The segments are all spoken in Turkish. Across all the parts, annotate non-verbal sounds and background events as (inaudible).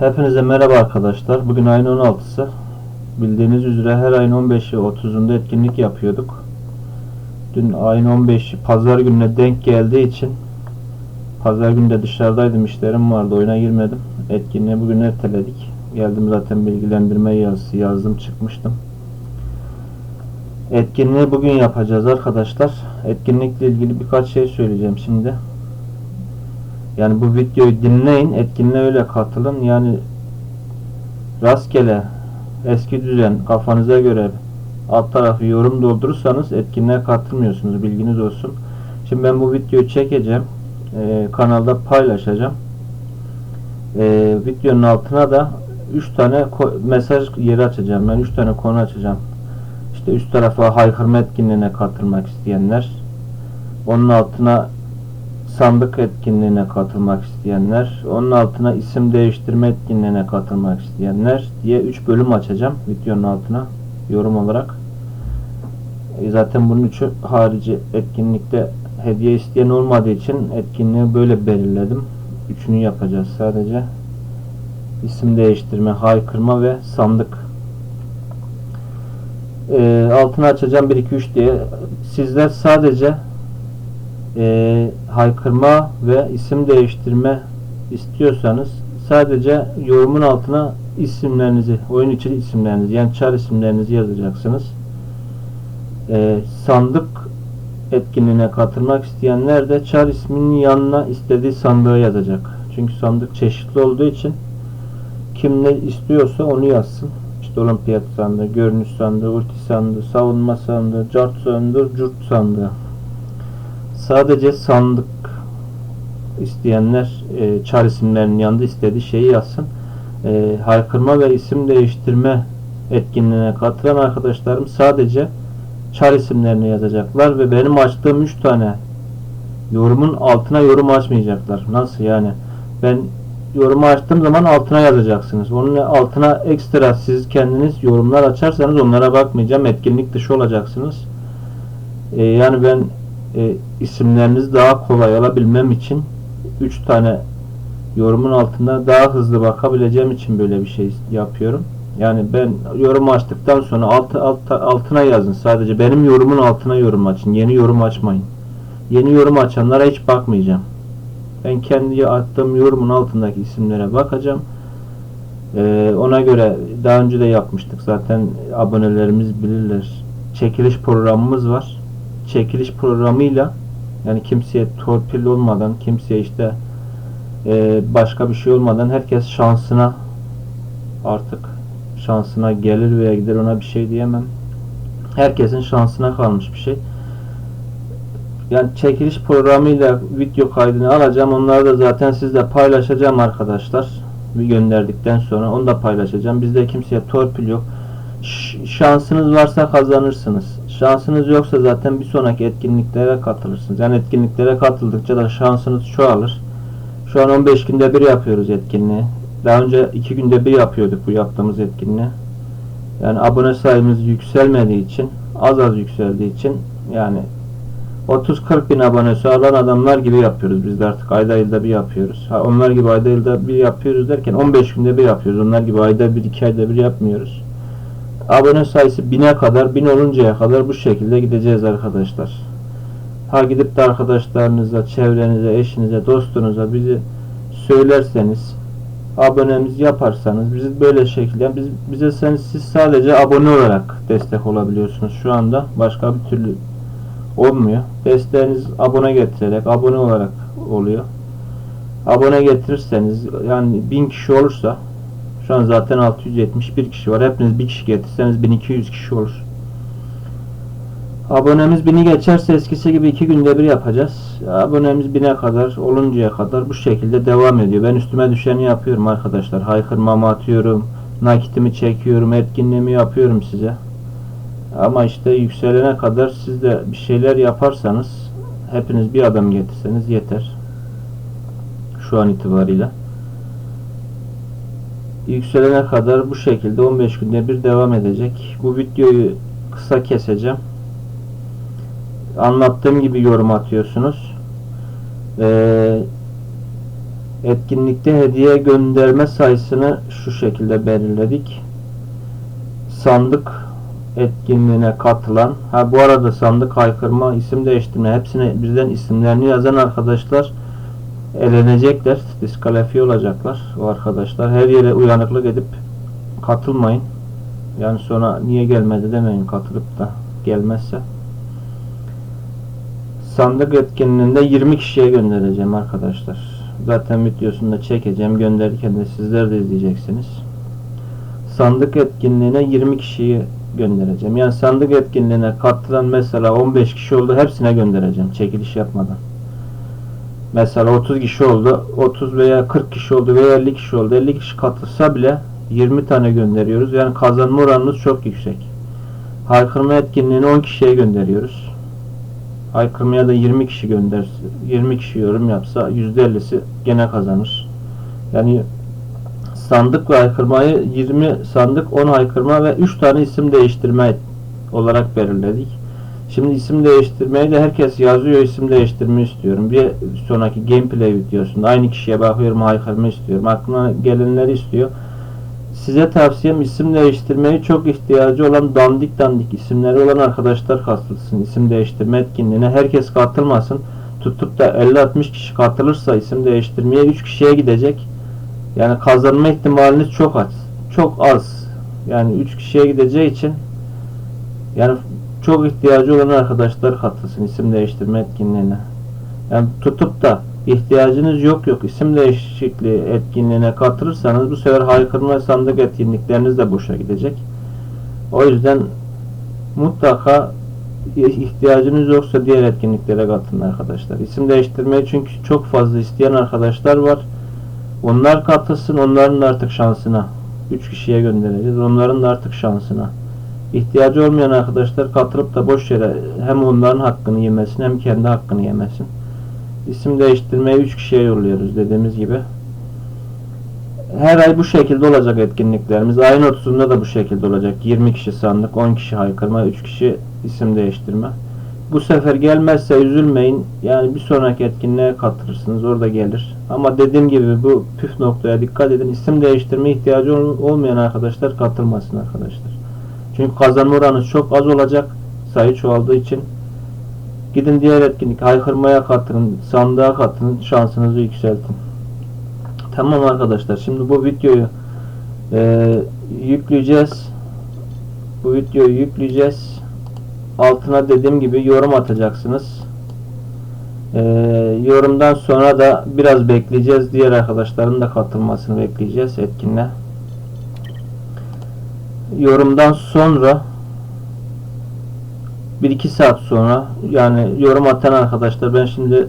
Hepinize merhaba arkadaşlar. Bugün ayın 16'sı. Bildiğiniz üzere her ayın 15'i 30'unda etkinlik yapıyorduk. Dün ayın 15'i pazar gününe denk geldiği için pazar günü de dışarıdaydım işlerim vardı oyuna girmedim. Etkinliği bugün erteledik. Geldim zaten bilgilendirme yazısı yazdım çıkmıştım. Etkinliği bugün yapacağız arkadaşlar. Etkinlikle ilgili birkaç şey söyleyeceğim şimdi. Yani bu videoyu dinleyin, etkinliğe öyle katılın. Yani rastgele eski düzen kafanıza göre alt tarafı yorum doldurursanız etkinliğe katılmıyorsunuz. Bilginiz olsun. Şimdi ben bu videoyu çekeceğim. Ee, kanalda paylaşacağım. Ee, videonun altına da 3 tane mesaj yeri açacağım. Ben 3 tane konu açacağım. İşte üst tarafa haykırma etkinliğine katılmak isteyenler. Onun altına sandık etkinliğine katılmak isteyenler, onun altına isim değiştirme etkinliğine katılmak isteyenler diye 3 bölüm açacağım videonun altına yorum olarak. E, zaten bunun üçü harici etkinlikte hediye isteyen olmadığı için etkinliği böyle belirledim. Üçünü yapacağız sadece. İsim değiştirme, haykırma ve sandık. E, altını açacağım 1 2 3 diye. Sizler sadece e, haykırma ve isim değiştirme istiyorsanız sadece yorumun altına isimlerinizi, oyun içi isimlerinizi yani çar isimlerinizi yazacaksınız. E, sandık etkinliğine katılmak isteyenler de çar isminin yanına istediği sandığı yazacak. Çünkü sandık çeşitli olduğu için kim ne istiyorsa onu yazsın. İşte olimpiyat sandığı, görünüş sandığı, ulti sandığı, savunma sandığı, cart sandığı, curt sandığı sadece sandık isteyenler e, çar isimlerinin yanında istediği şeyi yazsın. E, haykırma ve isim değiştirme etkinliğine katılan arkadaşlarım sadece çar isimlerini yazacaklar ve benim açtığım 3 tane yorumun altına yorum açmayacaklar. Nasıl yani? Ben yorumu açtığım zaman altına yazacaksınız. Onun altına ekstra siz kendiniz yorumlar açarsanız onlara bakmayacağım. Etkinlik dışı olacaksınız. E, yani ben e, isimlerinizi daha kolay alabilmem için 3 tane yorumun altında daha hızlı bakabileceğim için böyle bir şey yapıyorum. Yani ben yorum açtıktan sonra alt, alt, altına yazın sadece. Benim yorumun altına yorum açın. Yeni yorum açmayın. Yeni yorum açanlara hiç bakmayacağım. Ben kendi attığım yorumun altındaki isimlere bakacağım. Ee, ona göre daha önce de yapmıştık zaten abonelerimiz bilirler. Çekiliş programımız var çekiliş programıyla yani kimseye torpil olmadan, kimseye işte e, başka bir şey olmadan herkes şansına artık şansına gelir veya gider ona bir şey diyemem. Herkesin şansına kalmış bir şey. Yani çekiliş programıyla video kaydını alacağım. Onları da zaten sizle paylaşacağım arkadaşlar. Bir gönderdikten sonra onu da paylaşacağım. Bizde kimseye torpil yok. Ş şansınız varsa kazanırsınız. Şansınız yoksa zaten bir sonraki etkinliklere katılırsınız. Yani etkinliklere katıldıkça da şansınız çoğalır. Şu an 15 günde bir yapıyoruz etkinliği. Daha önce 2 günde bir yapıyorduk bu yaptığımız etkinliği. Yani abone sayımız yükselmediği için, az az yükseldiği için yani 30-40 bin abonesi alan adamlar gibi yapıyoruz. Biz de artık ayda yılda bir yapıyoruz. Ha, onlar gibi ayda yılda bir yapıyoruz derken 15 günde bir yapıyoruz. Onlar gibi ayda bir, iki ayda bir yapmıyoruz. Abone sayısı bine kadar, bin oluncaya kadar bu şekilde gideceğiz arkadaşlar. Ha gidip de arkadaşlarınıza, çevrenize, eşinize, dostunuza bizi söylerseniz, abonemiz yaparsanız, bizi böyle şekilde, biz, bize sen, siz sadece abone olarak destek olabiliyorsunuz şu anda. Başka bir türlü olmuyor. Desteğiniz abone getirerek, abone olarak oluyor. Abone getirirseniz, yani bin kişi olursa şu an zaten 671 kişi var. Hepiniz bir kişi getirseniz 1200 kişi olur. Abonemiz 1000'i geçerse eskisi gibi 2 günde bir yapacağız. Abonemiz 1000'e kadar oluncaya kadar bu şekilde devam ediyor. Ben üstüme düşeni yapıyorum arkadaşlar. Haykırmamı atıyorum. Nakitimi çekiyorum. Etkinliğimi yapıyorum size. Ama işte yükselene kadar siz de bir şeyler yaparsanız hepiniz bir adam getirseniz yeter. Şu an itibariyle yükselene kadar bu şekilde 15 günde bir devam edecek. Bu videoyu kısa keseceğim. Anlattığım gibi yorum atıyorsunuz. Ee, Etkinlikte hediye gönderme sayısını şu şekilde belirledik. Sandık etkinliğine katılan, ha bu arada sandık haykırma, isim değiştirme hepsine birden isimlerini yazan arkadaşlar elenecekler, diskalifiye olacaklar o arkadaşlar. Her yere uyanıklık edip katılmayın. Yani sonra niye gelmedi demeyin katılıp da gelmezse. Sandık etkinliğinde 20 kişiye göndereceğim arkadaşlar. Zaten videosunu da çekeceğim. Gönderirken de sizler de izleyeceksiniz. Sandık etkinliğine 20 kişiyi göndereceğim. Yani sandık etkinliğine katılan mesela 15 kişi oldu. Hepsine göndereceğim. Çekiliş yapmadan. Mesela 30 kişi oldu. 30 veya 40 kişi oldu veya 50 kişi oldu. 50 kişi katılsa bile 20 tane gönderiyoruz. Yani kazanma oranınız çok yüksek. Haykırma etkinliğini 10 kişiye gönderiyoruz. Haykırmaya da 20 kişi gönder 20 kişi yorum yapsa %50'si gene kazanır. Yani sandık ve haykırmayı 20 sandık 10 haykırma ve 3 tane isim değiştirme olarak belirledik. Şimdi isim değiştirmeyi de herkes yazıyor isim değiştirme istiyorum. Bir sonraki gameplay videosunda aynı kişiye bakıyorum haykırma istiyorum. Aklıma gelenleri istiyor. Size tavsiyem isim değiştirmeyi çok ihtiyacı olan dandik dandik isimleri olan arkadaşlar katılsın. İsim değiştirme etkinliğine herkes katılmasın. Tutup da 50-60 kişi katılırsa isim değiştirmeye 3 kişiye gidecek. Yani kazanma ihtimaliniz çok az. Çok az. Yani 3 kişiye gideceği için yani çok ihtiyacı olan arkadaşlar katılsın isim değiştirme etkinliğine. Yani tutup da ihtiyacınız yok yok isim değişikliği etkinliğine katılırsanız bu sefer haykırma sandık etkinlikleriniz de boşa gidecek. O yüzden mutlaka ihtiyacınız yoksa diğer etkinliklere katılın arkadaşlar. İsim değiştirmeyi çünkü çok fazla isteyen arkadaşlar var. Onlar katılsın onların artık şansına. 3 kişiye göndereceğiz. Onların artık şansına. İhtiyacı olmayan arkadaşlar katılıp da boş yere hem onların hakkını yemesin hem kendi hakkını yemesin. İsim değiştirmeyi 3 kişiye yolluyoruz dediğimiz gibi. Her ay bu şekilde olacak etkinliklerimiz. Ayın 30'unda da bu şekilde olacak. 20 kişi sandık, 10 kişi haykırma, 3 kişi isim değiştirme. Bu sefer gelmezse üzülmeyin. Yani bir sonraki etkinliğe katılırsınız. Orada gelir. Ama dediğim gibi bu püf noktaya dikkat edin. İsim değiştirme ihtiyacı ol- olmayan arkadaşlar katılmasın arkadaşlar. Çünkü kazanma oranı çok az olacak. Sayı çoğaldığı için. Gidin diğer etkinlik haykırmaya katılın, sandığa katılın, şansınızı yükseltin. Tamam arkadaşlar. Şimdi bu videoyu e, yükleyeceğiz. Bu videoyu yükleyeceğiz. Altına dediğim gibi yorum atacaksınız. E, yorumdan sonra da biraz bekleyeceğiz. Diğer arkadaşların da katılmasını bekleyeceğiz etkinle. Yorumdan sonra 1-2 saat sonra yani yorum atan arkadaşlar ben şimdi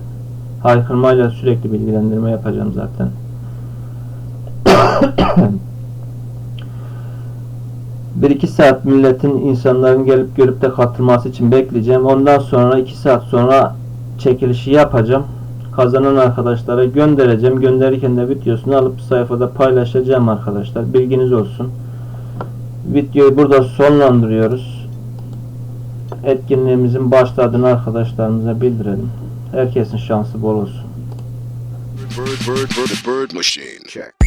haykırmayla sürekli bilgilendirme yapacağım zaten. (coughs) bir iki saat milletin insanların gelip görüp de katılması için bekleyeceğim. Ondan sonra iki saat sonra çekilişi yapacağım. Kazanan arkadaşlara göndereceğim. Gönderirken de videosunu alıp sayfada paylaşacağım arkadaşlar. Bilginiz olsun. Videoyu burada sonlandırıyoruz. Etkinliğimizin başladığını arkadaşlarımıza bildirelim. Herkesin şansı bol olsun. Bird, bird, bird, bird machine. Check.